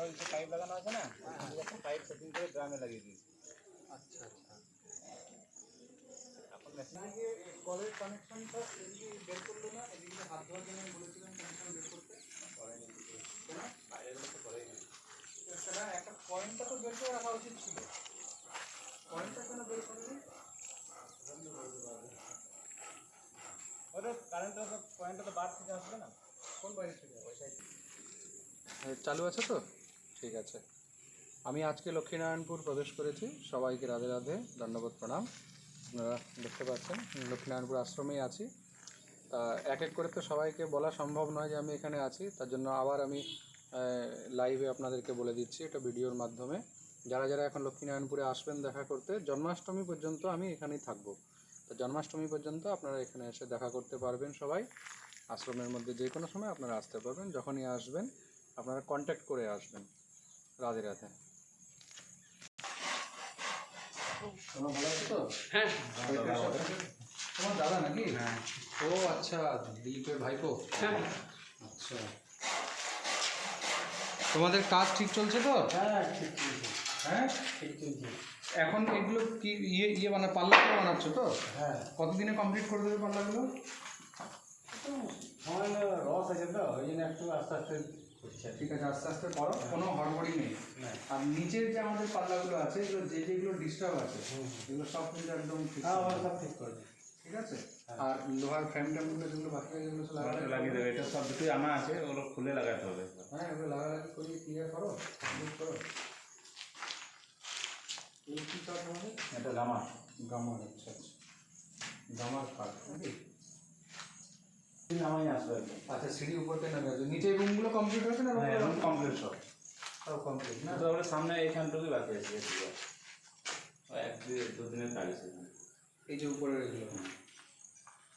ওই যে পাইপ লাগানো আছে না এখন পাইপ সেটিং করে গ্রামে লাগিয়ে দিয়েছে। আচ্ছা আচ্ছা। এখন মেশিনে কলের কানেকশনটা এদিকে বের করল না? এদিকে হাত ধোয়ার জন্য আমি বলেছিলাম কানেকশন বের করতে। করেনি তো সেটা একটা পয়েন্টটা তো বের করে রাখা উচিত ছিল। পয়েন্টটা কেন বের করেনি ওটা কারেন্টটা তো পয়েন্টটা তো বার থেকে আসবে না। কোন বাইরে থেকে? ওই সাইড চালু আছে তো? ঠিক আছে। আমি আজকে লক্ষ্মীনারায়ণপুর প্রবেশ করেছি। সবাইকে রাধে রাধে, দণ্ডবোধ, প্রণাম। আপনারা দেখতে পাচ্ছেন লক্ষ্মীনারায়ণপুর আশ্রমেই আছি। তা এক এক করে তো সবাইকে বলা সম্ভব নয় যে আমি এখানে আছি। তার জন্য আবার আমি লাইভে আপনাদেরকে বলে দিচ্ছি এটা ভিডিওর মাধ্যমে। যারা যারা এখন লক্ষ্মীনারায়ণপুরে আসবেন দেখা করতে, জন্মাষ্টমী পর্যন্ত আমি এখানেই থাকব। তো জন্মাষ্টমী পর্যন্ত আপনারা এখানে এসে দেখা করতে পারবেন সবাই। আশ্রমের মধ্যে যে কোনো সময় আপনারা আসতে পারবেন। যখনই আসবেন, আপনারা কন্ট্যাক্ট করে আসবেন। রাধে রাধে। তোমার ভালো আছে তো হ্যাঁ। তোমার দাদা নাকি? ও আচ্ছা দিলীপের ভাইপো? আচ্ছা। তোমাদের কাজ ঠিক চলছে তো? হ্যাঁ ঠিক ঠিক হ্যাঁ? ঠিক ঠিক এখন এগুলো কি ইয়ে ইয়ে বানা পাল্লাগুলো বানাচ্ছ তো? হ্যাঁ। কতদিনে কমপ্লিট করে দেবে পাল্লাগুলো? সময় রস আছে তো ওই জন্য একটু আস্তে আস্তে করছে ঠিক আছে আস্তে আস্তে করো কোনো হড়বড়ি নেই। না আর নিচের যে আমাদের পাল্লাগুলো আছে এগুলো যে যেগুলো ডিস্টার্ব আছে এগুলো সব কিন্তু একদম ঠিক হ্যাঁ সব ঠিক করে ঠিক আছে? আর লোহার ফ্রেম ট্যামগুলো যেগুলো বাকি যেগুলো লাগাতে লাগিয়ে দেবে এটা সব দুটোই আনা আছে ওগুলো খুলে লাগাতে হবে। হ্যাঁ এগুলো লাগালাগি করিয়ে ক্লিয়ার করো কমপ্লিট করো। এই কী কাজ আমাদের এটা জামা গামার আচ্ছা আচ্ছা। গামার কাজ নাকি? নামাই আসবে। আচ্ছা সিঁড়ি উপরতে নামে আসবে। নিচের রুমগুলো কমপ্লিট হয়েছে না রুম এখন কমপ্লিট সব। সব কমপ্লিট না? তাহলে সামনে এইখানটুকু বাকি আছে। এক দু দুদিনের কাজ আছে। এই যে উপরে এগুলো।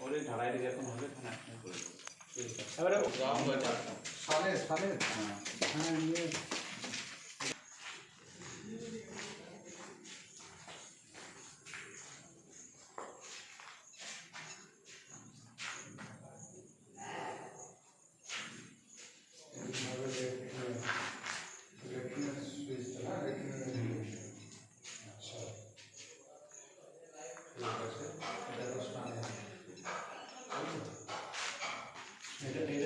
ওরে ঢালাইটা যখন হবে তখন একসঙ্গে করে দেবো। ঠিক আছে এবারে সালের সালের? হ্যাঁ। হ্যাঁ সেটা